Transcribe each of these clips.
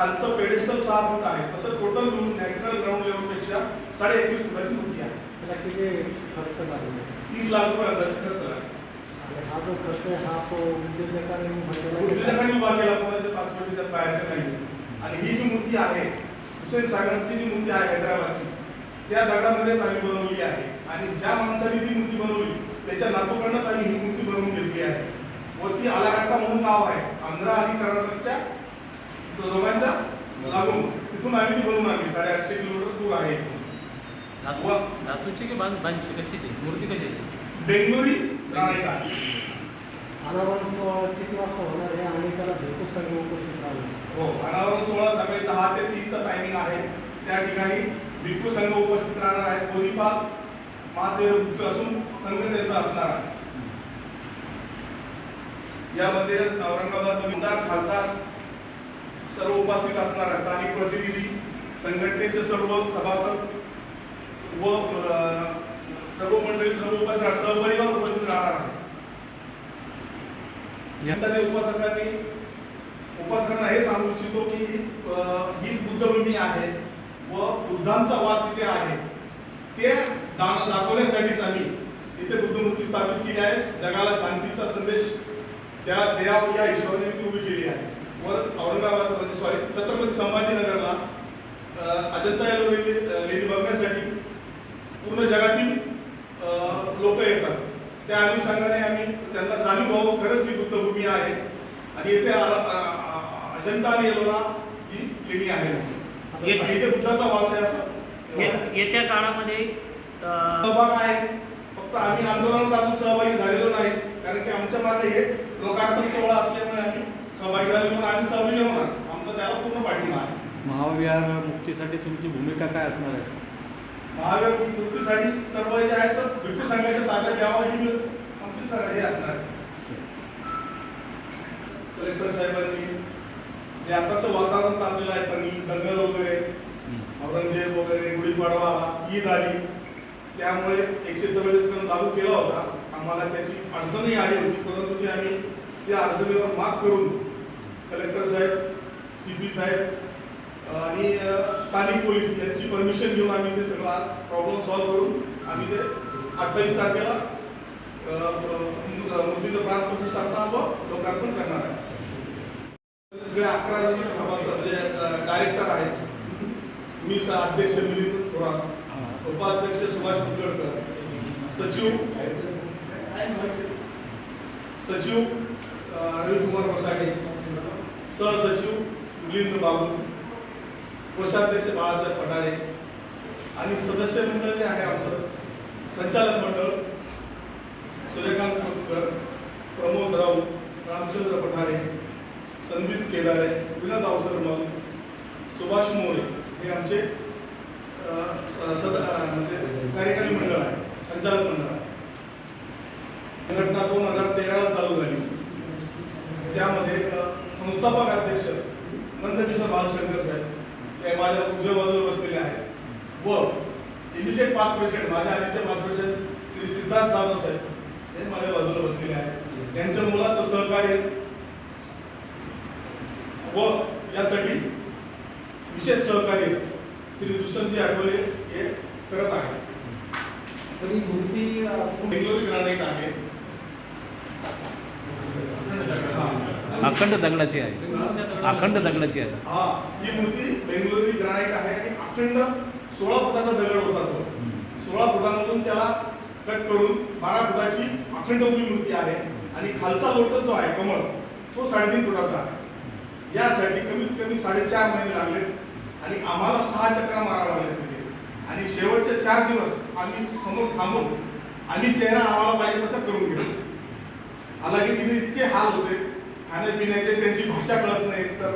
खालचं पेडेस्टल सहा फूट आहे. तसं टोटल मिळून नॅचरल ग्राउंड लेवलपेक्षा साडे एकवीस फुटाची मूर्ती आहे. त्याला किती खर्च लागेल? तीस लाख रुपये अंदाजे खर्च आहे. आणि हा जो खर्च आहे हा तो उद्योजकांनी उभा केला कोणाचे पाच वर्ष त्यात बाहेरचे नाही आणि ही जी मूर्ती आहे हुसेन सागरची जी मूर्ती आहे हैदराबादची त्या दगडामध्येच आम्ही बनवली आहे. आणि ज्या माणसाने ती मूर्ती बनवली त्याच्या नातूकडनंच आम्ही ही मूर्ती बनवून घेतली आहे. व ती आलाकाट्टा म्हणून गाव आहे. आंध्रा आणि कर्नाटकच्या दोघांच्या लागून. तिथून आम्ही ती बनवून आणली. साडेआठशे किलोमीटर दूर आहे इथून. धातू. धातूची की बांध बांधची? कशाची? मूर्ती कशाची? बेंगलोरी आहे अनावरण सोहळा किती वाजता होणार आहे आणि त्याला भेटू सगळे उपस्थित राहणार हो. अनावरण सोहळा सकाळी दहा ते तीनचा टायमिंग आहे. त्या ठिकाणी भिक्खू संघ उपस्थित राहणार आहेत बोधीपाल महादेव भिक्खू असून संघ त्यांचा असणार आहे. यामध्ये औरंगाबाद खासदार सर्व उपस्थित असणार स्थानिक प्रतिनिधी संघटनेचे सर्व सभासद व सर्व मंडळी सर्व उपस्थित राहणार सहपरिवार उपस्थित राहणार आहे यंदाने उपासकांनी उपासकांना हे सांगू इच्छितो की ही बुद्धभूमी आहे व बुद्धांचा वास तिथे आहे. ते दाखवण्यासाठीच आम्ही इथे बुद्धमूर्ती स्थापित केली आहे. जगाला शांतीचा संदेश त्या द्याव या हिशोबाने उभी केली आहे. वर औरंगाबाद म्हणजे सॉरी छत्रपती संभाजीनगरला अजंता एलोरा लेणी बघण्यासाठी पूर्ण जगातील लोक येतात. त्या अनुषंगाने आम्ही त्यांना जाणीव व्हावं खरंच ही बुद्धभूमी आहे. आणि येथे अजंता आणि एलोरा ही लेणी आहे. इथे बुद्धाचा वास आहे असं. ये- येत्या काळामध्ये सहभाग आहे. फक्त आम्ही आंदोलनात अजून सहभागी झालेलो नाही. कारण की आमच्या मागे हे लोकार्पण सोहळा असल्यामुळे आम्ही सहभागी झालेलो पण आम्ही सहभागी होणार. आमचा त्याला पूर्ण पाठिंबा आहे. महाविहार मुक्तीसाठी तुमची भूमिका काय असणार आहे? महावीर मुक्तीसाठी सर्व जे आहेत तर भिक्खू संघाच्या ताब्यात द्यावा ही आमची सर हे असणार. कलेक्टर साहेबांनी जे आताचं वातावरण तापलेलं आहे तंग- दंगल वगैरे औरंगजेब वगैरे गुढीपाडवा ईद आली. त्यामुळे एकशे चव्वेचाळीस कलम लागू केला होता. आम्हाला त्याची अडचणही आली होती परंतु ती आम्ही त्या अडचणीवर मात करून कलेक्टर साहेब सी पी साहेब आणि स्थानिक पोलीस यांची परमिशन घेऊन आम्ही ते सगळं आज प्रॉब्लेम सॉल्व्ह करून आम्ही ते अठ्ठावीस तारखेला मूर्तीचं प्राण प्रतिष्ठापना व लोकार्पण करणार आहे सगळे अकरा जण सभासद म्हणजे डायरेक्टर आहेत. मी अध्यक्ष मिलिंद थोरात उपाध्यक्ष सुभाष कुलकर्णकर सचिव सचिव अ, अरविंद कुमार वसाडे सहसचिव मिलिंद बाबू कोषाध्यक्ष बाळासाहेब पठारे आणि सदस्य मंडळ जे आहे आमचं संचालक मंडळ सूर्यकांत खोतकर प्रमोद राऊत रामचंद्र पठारे संदीप केदारे विनोद अवसरमल सुभाष मोरे हे आमचे म्हणजे कार्यकारी मंडळ आहे संचालक मंडळ आहे. संघटना दोन हजार तेराला चालू झाली. त्यामध्ये संस्थापक अध्यक्ष नंदकिशोर बालशंकर साहेब ते माझ्या उजव्या बाजूला बसलेले आहेत. व इमिजिएट पास प्रेसिडेंट माझ्या आधीचे पास प्रेसिडेंट श्री सिद्धार्थ जाधव साहेब हे माझ्या बाजूला बसलेले आहेत. त्यांच्या मुलाचं सहकार्य व यासाठी विशेष सहकार्य श्री दुष्यंतजी आठवले हे करत आहेत. सगळी मूर्ती अ, बेंगलोर ग्रानाईट आहे. हा. अखंड दगडाची आहे. अखंड दगडाची आहे. हा ही मूर्ती बेंगलोरी ग्रानाईट आहे आणि अखंड सोळा फुटाचा दगड होता तो. सोळा फुटामधून त्याला कट करून बारा फुटाची अखंड उभी मूर्ती आहे आणि खालचा लोटस जो आहे कमळ तो साडेतीन फुटाचा आहे. यासाठी कमीत कमी साडेचार महिने लागले आणि आम्हाला सहा चक्रा मारावं लागले तिथे. आणि शेवटचे चार दिवस आम्ही समोर थांबून आम्ही चेहरा आम्हाला पाहिजे तसा करून घेतो आला की तिथे इतके हाल होते खाण्यापिण्याचे त्यांची भाषा कळत नाही तर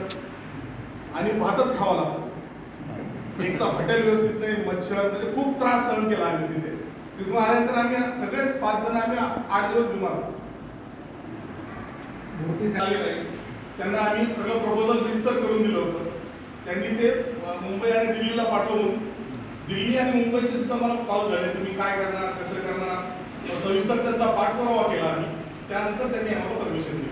आणि भातच खावा लागतो. एक तर हॉटेल व्यवस्थित नाही मच्छर म्हणजे खूप त्रास सहन केला आम्ही तिथे. तिथून आल्यानंतर आम्ही सगळेच पाच जण आम्ही आठ दिवस बिमार. त्यांना आम्ही सगळं प्रपोजल रिस्तर करून दिलं होतं. त्यांनी ते मुंबई आणि दिल्लीला पाठवून दिल्ली आणि मुंबईचे सुद्धा मला कॉल झाले. तुम्ही काय करणार कसं करणार? सविस्तर त्यांचा पाठपुरावा केला आम्ही. त्यानंतर त्यांनी आम्हाला परमिशन दिली.